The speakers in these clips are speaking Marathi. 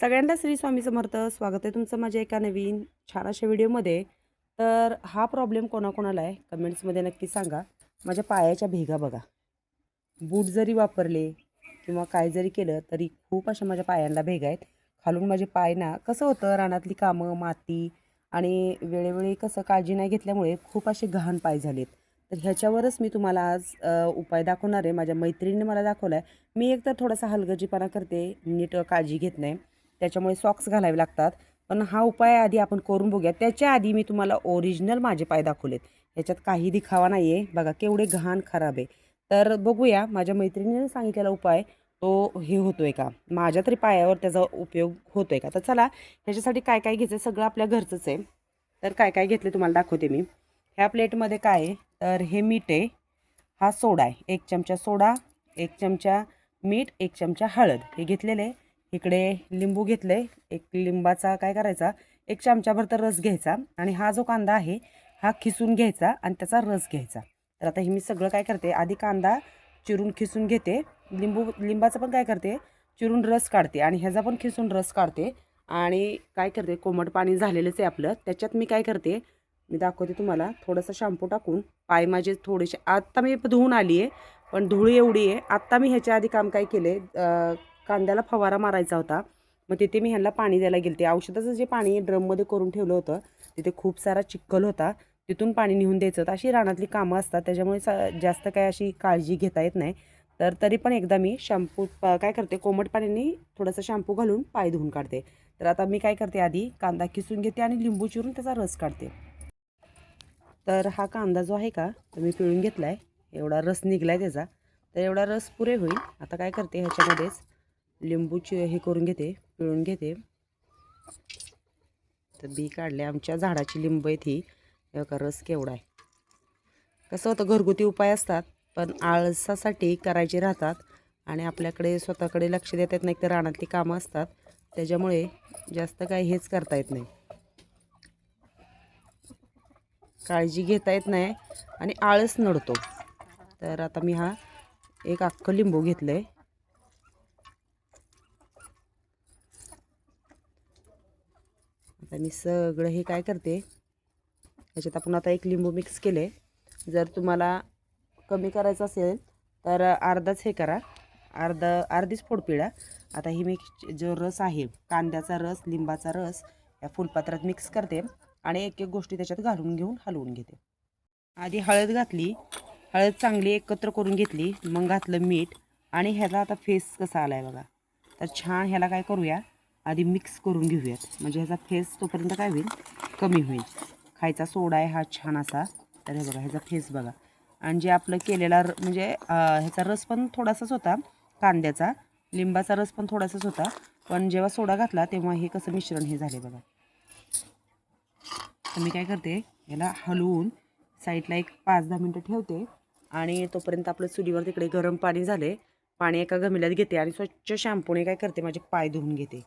सगळ्यांना श्री स्वामी समर्थ. स्वागत आहे तुमचं माझ्या एका नवीन छान अशा व्हिडिओमध्ये. तर हा प्रॉब्लेम कोणाकोणाला आहे? कमेंट्समध्ये नक्की सांगा. माझ्या पायाच्या भेगा बघा. बूट जरी वापरले किंवा काय जरी केलं तरी खूप अशा माझ्या पायांना भेगा आहेत. खालून माझे पाय ना कसं होतं रानातली कामं माती आणि वेळोवेळी कसं काळजी नाही घेतल्यामुळे खूप असे घाण पाय झालेत. तर ह्याच्यावरच मी तुम्हाला आज उपाय दाखवणार आहे. माझ्या मैत्रिणीने मला दाखवला आहे मी एकतर थोडासा हलगर्जीपणा करते नीट काळजी घेत नाही. त्याच्यामुळे सॉक्स घालावे लागतात. पण हा उपाय आधी आपण करून बघूया. त्याच्या आधी मी तुम्हाला ओरिजिनल माझे पाय दाखवलेत. ह्याच्यात काही दिखावा नाही आहे बघा केवढे घाण खराब आहे. तर बघूया माझ्या मैत्रिणीने सांगितलेला उपाय तो हे होतो आहे का? माझ्या तरी पायावर त्याचा उपयोग होतो आहे का? तर चला ह्याच्यासाठी काय काय घ्यायचं सगळं आपल्या घरचंच आहे. तर काय काय घेतलं तुम्हाला दाखवते मी. ह्या प्लेटमध्ये काय आहे? तर हे मीठ आहे. हा सोडा आहे. एक चमचा सोडा एक चमचा मीठ एक चमचा हळद. हे घेतलेलं आहे. इकडे लिंबू घेतलं आहे एक लिंबाचा काय करायचा? एक चमचाभर तर रस घ्यायचा आणि हा जो कांदा आहे हा खिसून घ्यायचा आणि त्याचा रस घ्यायचा. तर आता हे मी सगळं काय करते? आधी कांदा चिरून खिसून घेते. लिंबू लिंबाचं पण काय करते? चिरून रस काढते आणि ह्याचा पण खिसून रस काढते. आणि काय करते? कोमट पाणी झालेलंच आहे आपलं. त्याच्यात मी काय करते? मी दाखवते तुम्हाला. थोडंसं शॅम्पू टाकून. पाय माझे थोडेसे आत्ता मी धुवून आली आहे पण धूळ एवढी आहे. आत्ता मी ह्याच्या आधी काम काय केले कांद्याला फवारा मारायचा होता. मग तिथे मी ह्यांना पाणी द्यायला गेले ते औषधाचं जे पाणी ड्रममध्ये करून ठेवलं होतं तिथे खूप सारा चिखल होता. तिथून पाणी नेऊन द्यायचं होतं. अशी रानातली कामं असतात. त्याच्यामुळे सा जास्त काय अशी काळजी घेता येत नाही. तर तरी पण एकदा मी शॅम्पू काय करते कोमट पाण्याने थोडंसं शॅम्पू घालून पाय धुवून काढते. तर आता मी काय करते आधी कांदा किसून घेते आणि लिंबू चिरून त्याचा रस काढते. तर हा कांदा जो आहे का तो मी पिळून घेतला आहे एवढा रस निघला आहे त्याचा. तर एवढा रस पुरे होईल. आता काय करते ह्याच्यामध्येच लिंबूची हे करून घेते पिळून घेते. तर बी काढले. आमच्या झाडाची लिंब आहेत ही. का रस केवढा आहे. कसं होतं घरगुती उपाय असतात पण आळसासाठी करायचे राहतात आणि आपल्याकडे स्वतःकडे लक्ष देता येत नाही तर रानातली कामं असतात. त्याच्यामुळे जास्त काही हेच करता येत नाही. काळजी घेता येत नाही आणि आळस नडतो. तर आता मी हा एक अख्खं लिंबू घेतलं आहे आता मी सगळं हे काय करते याच्यात आपण आता एक लिंबू मिक्स केले. जर तुम्हाला कमी करायचं असेल तर अर्धाच हे करा. अर्धा अर्धीच फोड पिळा आता ही मी जो रस आहे कांद्याचा रस लिंबाचा रस या फुलपात्रात मिक्स करते आणि एक एक गोष्टी त्याच्यात घालून घेऊन हलवून घेते. आधी हळद घातली. हळद चांगली एकत्र करून घेतली. मग घातलं मीठ. आणि ह्याचा आता फेस कसा आला आहे बघा. तर छान ह्याला काय करूया. आधी मिक्स करून घेऊयात. म्हणजे ह्याचा फेस तोपर्यंत काय होईल? कमी होईल. खायचा सोडा आहे हा छान असा. तर हे बघा ह्याचा फेस बघा. आणि जे आपलं केलेला र म्हणजे ह्याचा रस पण थोडासाच होता कांद्याचा. लिंबाचा रस पण थोडासाच होता. पण जेव्हा सोडा घातला तेव्हा हे कसं मिश्रण हे झाले बघा. तर मी काय करते याला हलवून साईडला एक पाच दहा मिनटं ठेवते. आणि तोपर्यंत आपलं चुलीवर तिकडे गरम पाणी झाले. पाणी एका गमिल्यात घेते आणि स्वच्छ शॅम्पूने काय करते माझे पाय धुवून घेते.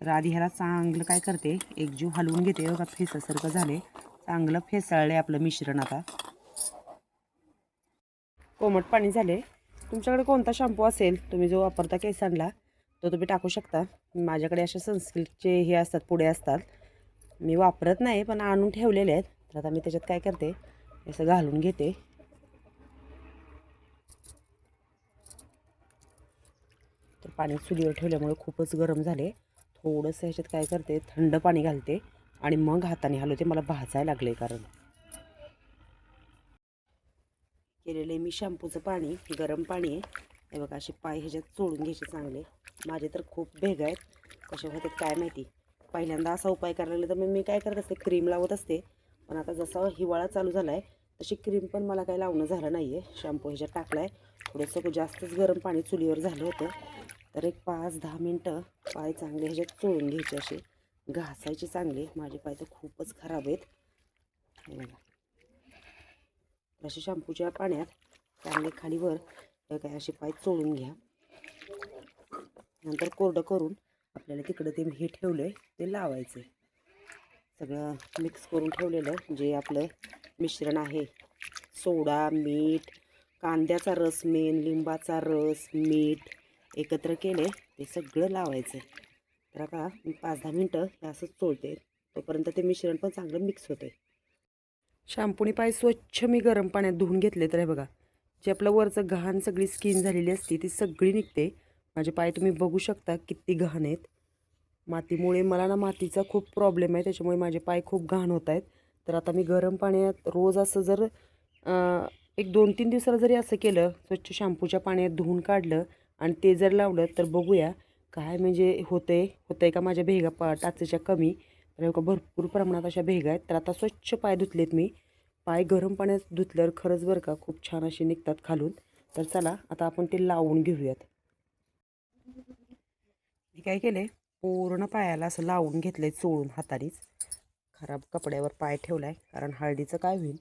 तर आधी ह्याला चांगलं काय करते एकजीव हलवून घेते. बघा फेसासारखं झाले चांगलं फेसाळले आपलं मिश्रण आता. कोमट पाणी झाले तुमच्याकडे कोणता शॅम्पू असेल तुम्ही जो वापरता केसांना तो तुम्ही टाकू शकता. माझ्याकडे अशा सनस्क्रीनचे हे असतात पुढे असतात. मी वापरत नाही पण आणून ठेवलेले आहेत. तर आता मी त्याच्यात काय करते असं घालून घेते. तर पाणी चुलीवर ठेवल्यामुळे खूपच गरम झाले थोडंसं ह्याच्यात काय करते थंड पाणी घालते आणि मग हाताने हलवते. मला भाजायला लागले कारण. केलेले आहे मी शॅम्पूचं पाणी गरम पाणी आहे. हे बघा असे पाय ह्याच्यात चोळून घ्यायचे चांगले. माझे तर खूप भेग आहेत. कसे होते काय माहिती. पहिल्यांदा असा उपाय करायला लागला तर मग मी काय करत असते क्रीम लावत असते. पण आता जसा हिवाळा चालू झाला आहे तशी क्रीम पण मला काही लावणं झालं नाही आहे शॅम्पू ह्याच्यात टाकला आहे थोडंसं जास्तच गरम पाणी चुलीवर झालं होतं. तर एक पाच दहा मिनटं पाय चांगले ह्याच्यात चोळून घ्यायचे असे. घासायचे चांगले. माझे पाय तर खूपच खराब आहेत. बघा. अशा शॅम्पूच्या पाण्यात चांगले खालीवर काय असे पाय चोळून घ्या. नंतर कोरडं करून आपल्याला तिकडं ते हे ठेवलं आहे ते लावायचं सगळं मिक्स करून ठेवलेलं जे आपलं मिश्रण आहे. सोडा मीठ कांद्याचा रस मेन लिंबाचा रस मीठ एकत्र केले ते सगळं लावायचं. तर आता मी पाच दहा मिनटं हे असंच चोळते तोपर्यंत ते मिश्रण पण चांगलं मिक्स होते शॅम्पूने पाय स्वच्छ मी गरम पाण्यात धुवून घेतले तर हे बघा. जे आपलं वरचं घाण सगळी स्किन झालेली असते ती सगळी निघते. माझे पाय तुम्ही बघू शकता किती घाण आहेत. मातीमुळे मला ना मातीचा खूप प्रॉब्लेम आहे त्याच्यामुळे माझे पाय खूप घाण होत आहेत. तर आता मी गरम पाण्यात रोज असं जर एक दोन तीन दिवसाला जरी असं केलं स्वच्छ शॅम्पूच्या पाण्यात धुवून काढलं आणि ते जर लावलं तर बघूया काय म्हणजे होते होतंय का माझ्या भेगा पा टाचेच्या कमी. तर भरपूर प्रमाणात अशा भेगा आहेत. तर आता स्वच्छ पाय धुतलेत मी. पाय गरम पाण्यात धुतल्यावर खरंच बरं का खूप छान असे निघतात खालून. तर चला आता आपण ते लावून घेऊयात. मी काय केले पूर्ण पायाला असं लावून घेतलंय चोळून हातानेच. खराब कपड्यावर पाय ठेवलाय कारण हळदीचं काय होईल?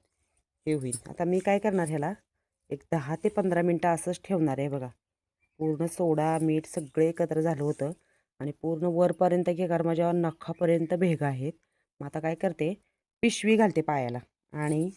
हे होईल. आता मी काय करणार ह्याला? एक दहा ते पंधरा मिनटं असंच ठेवणार आहे बघा. पूर्ण सोडा मीठ सगळे एकत्र झालं होतं आणि पूर्ण वरपर्यंत की कारण माझ्या नखापर्यंत भेग आहेत. मग आता काय करते? पिशवी घालते पायाला आणि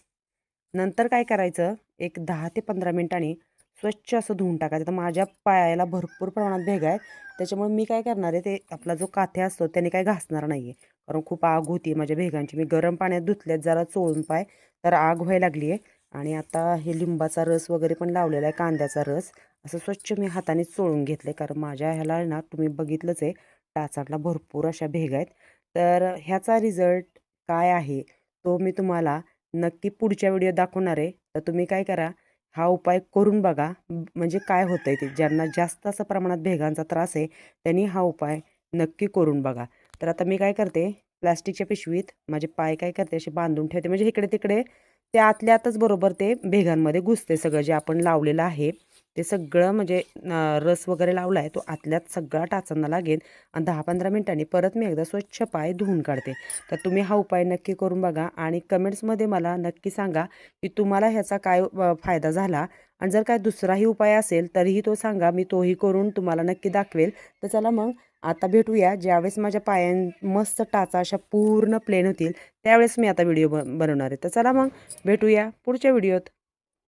नंतर काय करायचं? एक दहा ते पंधरा मिनिटांनी स्वच्छ असं धुवून टाकायचं. तर माझ्या पायाला भरपूर प्रमाणात भेगा आहेत त्याच्यामुळे मी काय करणार आहे ते आपला जो काथ्या असतो त्याने काय घासणार नाही आहे कारण खूप आग होती माझ्या भेगांची. मी गरम पाण्यात धुतल्यात जरा चोळून पाय तर आग व्हायला लागली आहे आणि आता हे लिंबाचा रस वगैरे पण लावलेला आहे कांद्याचा रस. असं स्वच्छ मी हाताने चोळून घेतले कारण माझ्या ह्याला ना तुम्ही बघितलंच आहे टाचांना भरपूर अशा भेगा आहेत. तर ह्याचा रिझल्ट काय आहे तो मी तुम्हाला नक्की पुढच्या व्हिडिओ दाखवणार आहे. तर तुम्ही काय करा हा उपाय करून बघा. म्हणजे काय होतं आहे ते ज्यांना जास्त असं प्रमाणात भेगांचा त्रास आहे त्यांनी हा उपाय नक्की करून बघा. तर आता मी काय करते प्लास्टिकच्या पिशवीत माझे पाय काय करते असे बांधून ठेवते. म्हणजे इकडे तिकडे ते आतल्या आतच बरोबर ते भेगांमध्ये घुसते सगळं जे आपण लावलेलं आहे. ते सगळं म्हणजे रस वगैरे लावला आहे तो आतल्यात सगळा टाचांना लागेल आणि दहा पंधरा मिनिटांनी परत मी एकदा स्वच्छ पाय धुवून काढते. तर तुम्ही हा उपाय नक्की करून बघा आणि कमेंट्समध्ये मला नक्की सांगा की तुम्हाला ह्याचा काय फायदा झाला आणि जर काय दुसराही उपाय असेल तरीही तो सांगा मी तोही करून तुम्हाला नक्की दाखवेल. तर चला मग आता भेटूया. ज्यावेळेस माझ्या पायां मस्त टाचा अशा पूर्ण प्लेन होतील त्यावेळेस मी आता व्हिडिओ ब बनवणार आहे. तर चला मग भेटूया पुढच्या व्हिडिओत